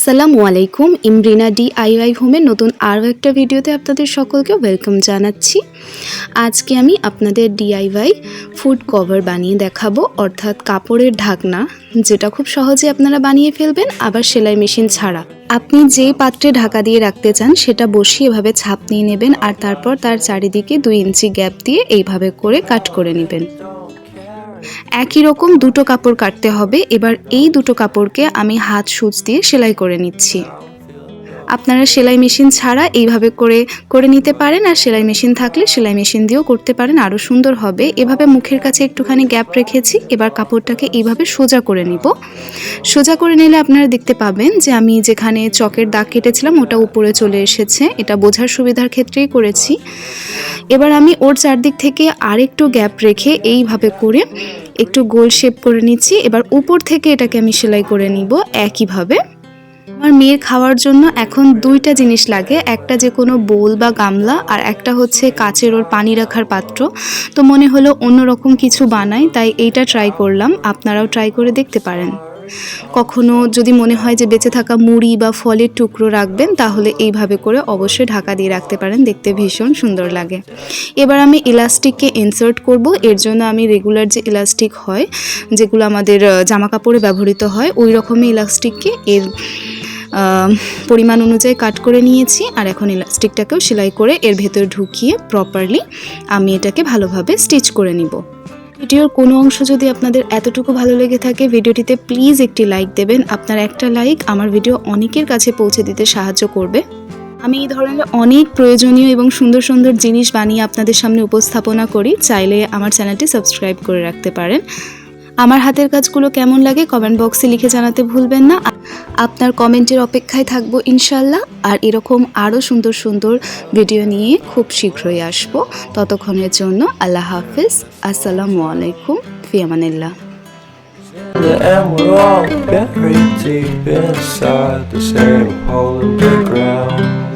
আসসালামু আলাইকুম, ইমরিনা ডি আইওয়াই হোমের নতুন আরও একটা ভিডিওতে আপনাদের সকলকে ওয়েলকাম জানাচ্ছি। আজকে আমি আপনাদের ডিআইওয়াই ফুড কভার বানিয়ে দেখাবো, অর্থাৎ কাপড়ের ঢাকনা, যেটা খুব সহজে আপনারা বানিয়ে ফেলবেন, আবার সেলাই মেশিন ছাড়া। আপনি যে পাত্রে ঢাকা দিয়ে রাখতে চান, সেটা বসিয়ে এভাবে ছাপ নিয়ে নেবেন, আর তারপর তার চারিদিকে দুই ইঞ্চি গ্যাপ দিয়ে এইভাবে করে কাট করে নেবেন। একই রকম দুটো কাপড় কাটতে হবে। এবার এই দুটো কাপড়কে আমি হাত সূচ দিয়ে সেলাই করে নিচ্ছি। আপনারা সেলাই মেশিন ছাড়া এইভাবে করে করে নিতে পারেন আর সেলাই মেশিন থাকলে সেলাই মেশিন দিয়েও করতে পারেন, আরও সুন্দর হবে। এভাবে মুখের কাছে একটুখানি গ্যাপ রেখেছি, এবার কাপড়টাকে এইভাবে সোজা করে নিব। সোজা করে নিলে আপনারা দেখতে পাবেন যে আমি যেখানে চকের দাগ কেটেছিলাম ওটা উপরে চলে এসেছে। এটা বোঝার সুবিধার ক্ষেত্রেই করেছি। এবার আমি ওর চারদিক থেকে আরেকটু গ্যাপ রেখে এইভাবে করে একটু গোল শেপ করে নিচ্ছি। এবার উপর থেকে এটাকে আমি সেলাই করে নিব একইভাবে। আমার মেয়ের খাওয়ার জন্য এখন দুইটা জিনিস লাগে, একটা যে কোনো বোল বা গামলা আর একটা হচ্ছে কাচের ওর পানি রাখার পাত্র। তো মনে হলো অন্যরকম কিছু বানাই, তাই এইটা ট্রাই করলাম। আপনারাও ট্রাই করে দেখতে পারেন। কখনো যদি মনে হয় যে বেঁচে থাকা মুড়ি বা ফলের টুকরো রাখবেন, তাহলে এইভাবে করে অবশ্যই ঢাকা দিয়ে রাখতে পারেন। দেখতে ভীষণ সুন্দর লাগে। এবার আমি ইলাস্টিককে ইনসার্ট করব। এর জন্য আমি রেগুলার যে ইলাস্টিক হয়, যেগুলো আমাদের জামা কাপড়ে ব্যবহৃত হয়, ওই রকমই ইলাস্টিককে এর পরিমাণ অনুযায়ী কাট করে নিয়েছি। আর এখন ইলাস্টিকটাকেও সেলাই করে এর ভেতর ঢুকিয়ে প্রপারলি আমি এটাকে ভালোভাবে স্টিচ করে নিব। ভিডিওর কোনো অংশ যদি আপনাদের এতটুকু ভালো লেগে থাকে, ভিডিওটিতে প্লিজ একটি লাইক দেবেন। আপনার একটা লাইক আমার ভিডিও অনেকের কাছে পৌঁছে দিতে সাহায্য করবে। আমি এই ধরনের অনেক প্রয়োজনীয় এবং সুন্দর সুন্দর জিনিস বানিয়ে আপনাদের সামনে উপস্থাপনা করি। চাইলে আমার চ্যানেলটি সাবস্ক্রাইব করে রাখতে পারেন। আমার হাতের কাজগুলো কেমন লাগে কমেন্ট বক্সে লিখে জানাতে ভুলবেন না। আপনার কমেন্টের অপেক্ষায় থাকব ইনশাল্লাহ আর এরকম আরও সুন্দর সুন্দর ভিডিও নিয়ে খুব শীঘ্রই আসব। ততক্ষণের জন্য আল্লাহ হাফিজ। আসসালামু আলাইকুম, ফিয়ামানিল্লাহ। We're all buried deep inside the same hole in the ground.